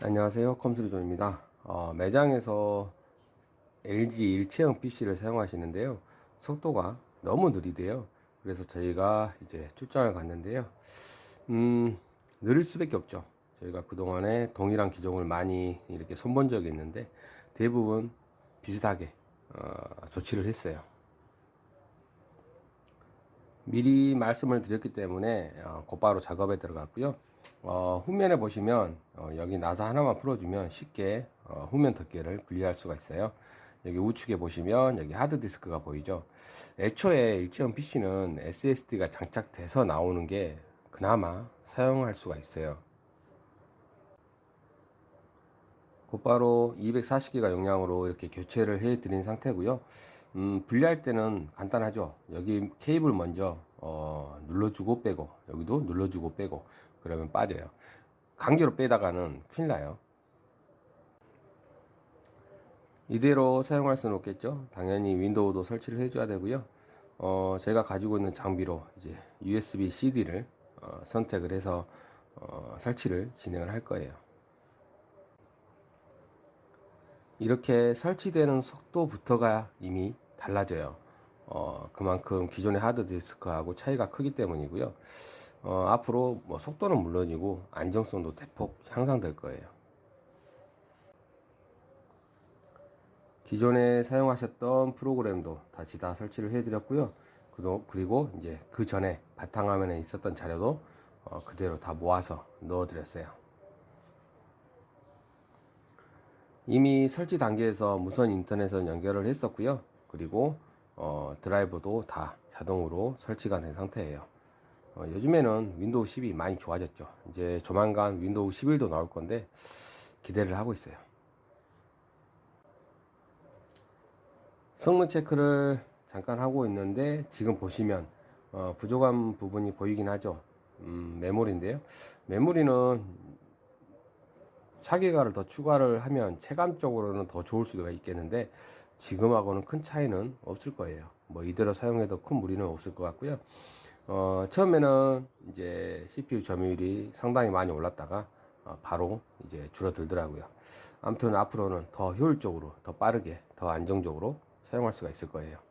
안녕하세요. 컴스리존입니다. 어, 매장에서 LG 일체형 PC를 사용하시는데요. 속도가 너무 느리대요. 그래서 저희가 이제 출장을 갔는데요. 음 느릴 수밖에 없죠. 저희가 그동안에 동일한 기종을 많이 이렇게 손본 적이 있는데 대부분 비슷하게 어, 조치를 했어요 미리 말씀을 드렸기 때문에 어, 곧바로 작업에 들어갔고요. 어, 후면에 보시면 어, 여기 나사 하나만 풀어주면 쉽게 어, 후면 덮개를 분리할 수가 있어요. 여기 우측에 보시면 여기 하드디스크가 보이죠. 애초에 일체형 PC는 SSD가 장착돼서 나오는 게 그나마 사용할 수가 있어요. 곧바로 240기가 용량으로 이렇게 교체를 해 드린 상태고요. 음, 분리할 때는 간단하죠. 여기 케이블 먼저 어, 눌러주고 빼고 여기도 눌러주고 빼고 그러면 빠져요. 강제로 빼다가는 큰일 나요. 이대로 사용할 수는 없겠죠. 당연히 윈도우도 설치를 해줘야 되고요. 어, 제가 가지고 있는 장비로 이제 USB CD를 어, 선택을 해서 어, 설치를 진행을 할 거예요. 이렇게 설치되는 속도부터가 이미 달라져요. 어, 그만큼 기존의 하드디스크하고 차이가 크기 때문이고요. 어, 앞으로 뭐 속도는 물론이고 안정성도 대폭 향상될 거예요. 기존에 사용하셨던 프로그램도 다시 다 설치를 해드렸고요. 그리고 이제 그 전에 바탕화면에 있었던 자료도 어, 그대로 다 모아서 넣어드렸어요. 이미 설치 단계에서 무선 인터넷은 연결을 했었고요. 그리고 어, 드라이버도 다 자동으로 설치가 된 상태예요. 어, 요즘에는 윈도우 10이 많이 좋아졌죠. 이제 조만간 윈도우 11도 나올 건데 기대를 하고 있어요. 성능 체크를 잠깐 하고 있는데 지금 보시면 어, 부족한 부분이 보이긴 하죠. 음, 메모리인데요. 메모리는 4기가를 더 추가를 하면 체감적으로는 더 좋을 수가 있겠는데 지금하고는 큰 차이는 없을 거예요. 뭐 이대로 사용해도 큰 무리는 없을 것 같고요. 어, 처음에는 이제 CPU 점유율이 상당히 많이 올랐다가 어, 바로 이제 줄어들더라고요. 아무튼 앞으로는 더 효율적으로, 더 빠르게, 더 안정적으로 사용할 수가 있을 거예요.